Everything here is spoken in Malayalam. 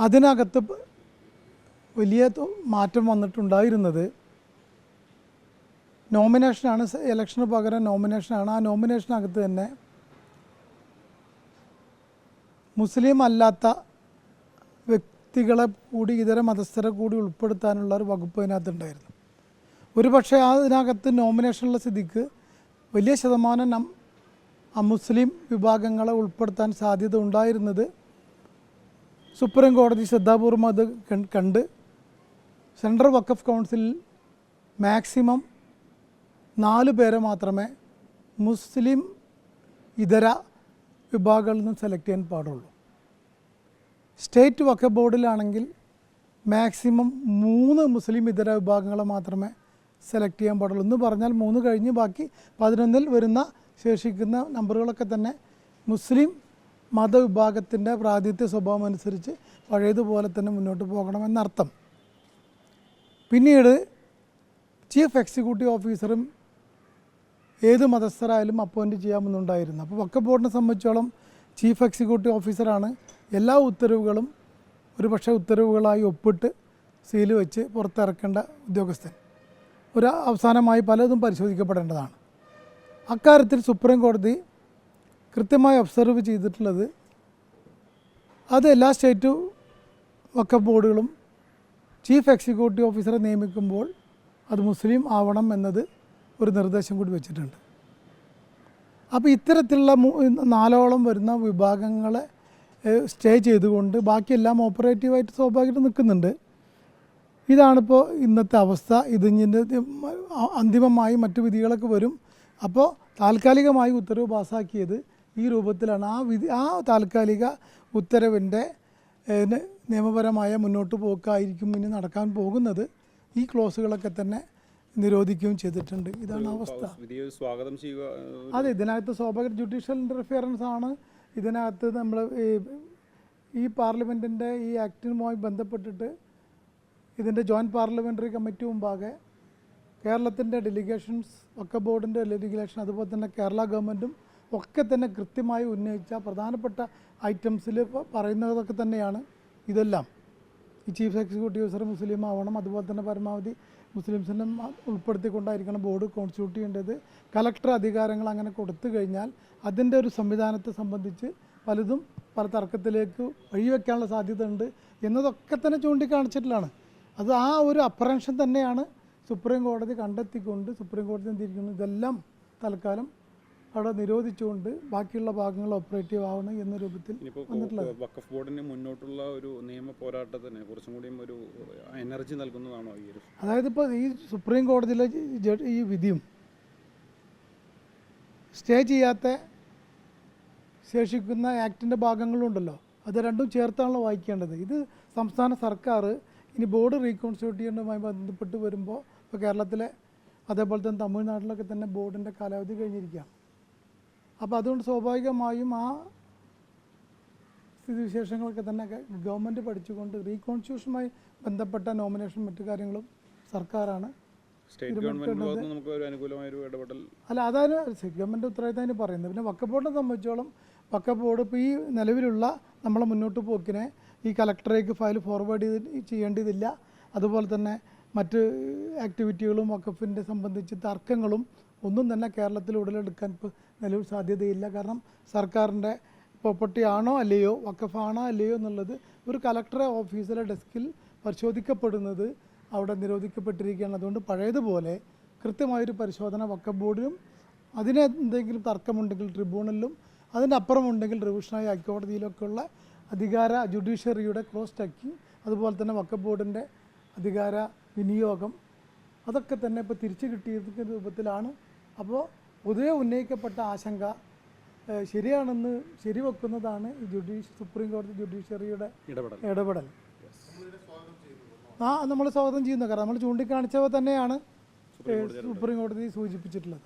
അതിനകത്ത് വലിയ മാറ്റം വന്നിട്ടുണ്ടായിരുന്നത് നോമിനേഷനാണ്. ഇലക്ഷന് പകരം നോമിനേഷനാണ്. ആ നോമിനേഷനകത്ത് തന്നെ മുസ്ലിം അല്ലാത്ത വ്യക്തികളെ കൂടി ഇതര മതസ്ഥരെ കൂടി ഉൾപ്പെടുത്താനുള്ള ഒരു വകുപ്പ് അതിനകത്തുണ്ടായിരുന്നു. ഒരു പക്ഷേ അതിനകത്ത് നോമിനേഷനുള്ള സ്ഥിതിക്ക് വലിയ ശതമാനം അമുസ്ലിം വിഭാഗങ്ങളെ ഉൾപ്പെടുത്താൻ സാധ്യത ഉണ്ടായിരുന്നത് സുപ്രീം കോടതി ശ്രദ്ധാപൂർവം അത് കണ്ട് സെൻട്രൽ വഖഫ് കൗൺസിൽ മാക്സിമം നാല് പേരെ മാത്രമേ മുസ്ലിം ഇതര വിഭാഗങ്ങളിൽ നിന്നും സെലക്ട് ചെയ്യാൻ പാടുള്ളൂ. സ്റ്റേറ്റ് വഖഫ് ബോർഡിലാണെങ്കിൽ മാക്സിമം മൂന്ന് മുസ്ലിം ഇതര വിഭാഗങ്ങളെ മാത്രമേ സെലക്ട് ചെയ്യാൻ പാടുള്ളൂ. എന്ന് പറഞ്ഞാൽ മൂന്ന് കഴിഞ്ഞ് ബാക്കി പതിനൊന്നിൽ വരുന്ന ശേഷിക്കുന്ന നമ്പറുകളൊക്കെ തന്നെ മുസ്ലിം മതവിഭാഗത്തിന്റെ പ്രാതിനിധ്യ സ്വഭാവം അനുസരിച്ച് പഴയതുപോലെ തന്നെ മുന്നോട്ട് പോകണമെന്നർത്ഥം. പിന്നീട് ചീഫ് എക്സിക്യൂട്ടീവ് ഓഫീസറും ഏത് മതസ്ഥരായാലും അപ്പോയിന്റ് ചെയ്യാമെന്നുണ്ടായിരുന്നു. അപ്പോൾ വക്ക ബോർഡിനെ സംബന്ധിച്ചോളം ചീഫ് എക്സിക്യൂട്ടീവ് ഓഫീസറാണ് എല്ലാ ഉത്തരവുകളും ഒരു പക്ഷേ ഉത്തരവുകളായി ഒപ്പിട്ട് സീൽ വെച്ച് പുറത്തിറക്കേണ്ട ഉദ്യോഗസ്ഥൻ. ഒരു അവസാനമായി പലതും പരിശോധിക്കപ്പെടേണ്ടതാണ്. അക്കാര്യത്തിൽ സുപ്രീം കോടതി കൃത്യമായി ഒബ്സർവ് ചെയ്തിട്ടുള്ളത് അത് എല്ലാ സ്റ്റേറ്റ് വക്കഫ് ബോർഡുകളും ചീഫ് എക്സിക്യൂട്ടീവ് ഓഫീസറെ നിയമിക്കുമ്പോൾ അത് മുസ്ലിം ആവണം എന്നത് ഒരു നിർദ്ദേശം കൂടി വെച്ചിട്ടുണ്ട്. അപ്പോൾ ഇത്തരത്തിലുള്ള നാലോളം വരുന്ന വിഭാഗങ്ങളെ സ്റ്റേ ചെയ്തുകൊണ്ട് ബാക്കിയെല്ലാം ഓപ്പറേറ്റീവായിട്ട് സ്വാഭാവികമായിട്ട് നിൽക്കുന്നുണ്ട്. ഇതാണിപ്പോൾ ഇന്നത്തെ അവസ്ഥ. ഇതിന്റെ അന്തിമമായി മറ്റു വിധികളൊക്കെ വരും. അപ്പോൾ താൽക്കാലികമായി ഉത്തരവ് പാസ്സാക്കിയത് ഈ രൂപത്തിലാണ് ആ വിധി ആ താൽക്കാലിക ഉത്തരവിന്റെ നിയമപരമായ മുന്നോട്ട് പോക്കായിരിക്കും ഇനി നടക്കാൻ പോകുന്നത്. ഈ ക്ലോസുകളൊക്കെ തന്നെ നിരോധിക്കുകയും ചെയ്തിട്ടുണ്ട്. ഇതാണ് അവസ്ഥ. സ്വാഗതം ചെയ്യുക അതെ ഇതിനകത്ത് സ്വാഭാവിക ജുഡീഷ്യൽ ഇന്റർഫിയറൻസ് ആണ്. ഇതിനകത്ത് നമ്മൾ ഈ ഈ പാർലമെന്റിന്റെ ഈ ആക്ടിനുമായി ബന്ധപ്പെട്ടിട്ട് ഇതിന്റെ ജോയിന്റ് പാർലമെന്ററി കമ്മിറ്റി മുമ്പാകെ കേരളത്തിന്റെ ഡെലിഗേഷൻസ് ഒക്കെ ബോർഡിന്റെ ഡെലിഗേഷൻ അതുപോലെ തന്നെ കേരള ഗവൺമെന്റും ഒക്കെ തന്നെ കൃത്യമായി ഉന്നയിച്ച പ്രധാനപ്പെട്ട ഐറ്റംസിൽ പറയുന്നതൊക്കെ തന്നെയാണ് ഇതെല്ലാം. ഈ ചീഫ് എക്സിക്യൂട്ടീവ് ഓഫീസർ മുസ്ലിം ആവണം അതുപോലെ തന്നെ പരമാവധി മുസ്ലിംസിനെ ഉൾപ്പെടുത്തിക്കൊണ്ടായിരിക്കണം ബോർഡ് കോൺസ്റ്റിറ്റ്യൂട്ട് ചെയ്യേണ്ടത് കലക്ടർ അധികാരങ്ങൾ അങ്ങനെ കൊടുത്തു കഴിഞ്ഞാൽ അതിന്റെ ഒരു സംവിധാനത്തെ സംബന്ധിച്ച് പലതും പല തർക്കത്തിലേക്ക് വഴിവെക്കാനുള്ള സാധ്യത ഉണ്ട് എന്നതൊക്കെ തന്നെ ചൂണ്ടിക്കാണിച്ചിട്ടുള്ളതാണ്. അത് ആ ഒരു അപ്രൻഷൻ തന്നെയാണ് സുപ്രീം കോടതി കണ്ടെത്തിക്കൊണ്ട് സുപ്രീം കോടതി എന്തിരിക്കുന്നു ഇതെല്ലാം തൽക്കാലം അവിടെ നിരോധിച്ചുകൊണ്ട് ബാക്കിയുള്ള ഭാഗങ്ങൾ ഓപ്പറേറ്റീവ് ആവണം എന്ന രൂപത്തിൽ വഖഫ് ബോർഡിന് മുന്നോട്ടുള്ള ഒരു നിയമ പോരാട്ടത്തിന് കുറച്ചും കൂടിയും ഒരു എനർജി നൽകുന്നതാണോ ഈ അതായത് ഇപ്പോൾ ഈ സുപ്രീം കോടതിയിലെ ഈ വിധിയും സ്റ്റേ ചെയ്യാത്ത ശേഷിക്കുന്ന ആക്ടിന്റെ ഭാഗങ്ങളുണ്ടല്ലോ. അത് രണ്ടും ചേർത്താണല്ലോ വായിക്കേണ്ടത്. ഇത് സംസ്ഥാന സർക്കാർ ഇനി ബോർഡ് റീകോൺസ്റ്റിറ്റ്യൂട്ട് ചെയ്യുന്നതുമായി ബന്ധപ്പെട്ട് വരുമ്പോൾ ഇപ്പോൾ കേരളത്തിലെ അതേപോലെ തന്നെ തമിഴ്നാട്ടിലൊക്കെ തന്നെ ബോർഡിന്റെ കാലാവധി കഴിഞ്ഞിരിക്കുകയാണ്. അപ്പോൾ അതുകൊണ്ട് സ്വാഭാവികമായും ആ സ്ഥിതിവിശേഷങ്ങളൊക്കെ തന്നെ ഗവൺമെന്റ് പഠിച്ചുകൊണ്ട് റീകോൺസ്റ്റിറ്റ്യൂഷനുമായി ബന്ധപ്പെട്ട നോമിനേഷൻ മറ്റു കാര്യങ്ങളും സർക്കാരാണ് സ്റ്റേറ്റ് അല്ല അതാണ് ഗവൺമെന്റ് ഉത്തരവാദിത്തം പറയുന്നത്. പിന്നെ വക്ക ബോർഡിനെ സംബന്ധിച്ചോളം വക്ക ബോർഡ് ഇപ്പോൾ ഈ നിലവിലുള്ള നമ്മളെ മുന്നോട്ട് പോക്കിനെ ഈ കലക്ടറേക്ക് ഫയൽ ഫോർവേഡ് ചെയ്ത് ചെയ്യേണ്ടതില്ല. അതുപോലെ തന്നെ മറ്റ് ആക്ടിവിറ്റികളും വക്കഫിന്റെ സംബന്ധിച്ച് തർക്കങ്ങളും ഒന്നും തന്നെ കേരളത്തിൽ ഉടലെടുക്കാൻ ഇപ്പോൾ നിലവിൽ സാധ്യതയില്ല. കാരണം സർക്കാരിന്റെ പ്രോപ്പർട്ടി ആണോ അല്ലയോ വക്കഫാണോ അല്ലയോ എന്നുള്ളത് ഒരു കലക്ടറെ ഓഫീസിലെ ഡെസ്കിൽ പരിശോധിക്കപ്പെടുന്നത് അവിടെ നിരോധിക്കപ്പെട്ടിരിക്കുകയാണ്. അതുകൊണ്ട് പഴയതുപോലെ കൃത്യമായൊരു പരിശോധന വക്കഫ് ബോർഡിലും അതിന് എന്തെങ്കിലും തർക്കമുണ്ടെങ്കിൽ ട്രിബ്യൂണലിലും അതിനപ്പുറമുണ്ടെങ്കിൽ റിവിഷനായി ഹൈക്കോടതിയിലൊക്കെയുള്ള അധികാര ജുഡീഷ്യറിയുടെ ക്രോസ് ടക്കിങ് അതുപോലെ തന്നെ വക്കഫ് ബോർഡിന്റെ അധികാര വിനിയോഗം അതൊക്കെ തന്നെ ഇപ്പോൾ തിരിച്ചു കിട്ടിയിരിക്കുന്ന രൂപത്തിലാണ് അപ്പോൾ പൊതുവെ ഉന്നയിക്കപ്പെട്ട ആശങ്ക ശരിയാണെന്ന് ശരിവെക്കുന്നതാണ് ഈ ജുഡീഷ് സുപ്രീം കോടതി ജുഡീഷ്യറിയുടെ ഇടപെടൽ. ഇടപെടൽ. ആ നമ്മൾ സ്വാഗതം ചെയ്യുന്നു കാരണം നമ്മൾ ചൂണ്ടിക്കാണിച്ചവ തന്നെയാണ് സുപ്രീം കോടതി സൂചിപ്പിച്ചിട്ടുള്ളത്.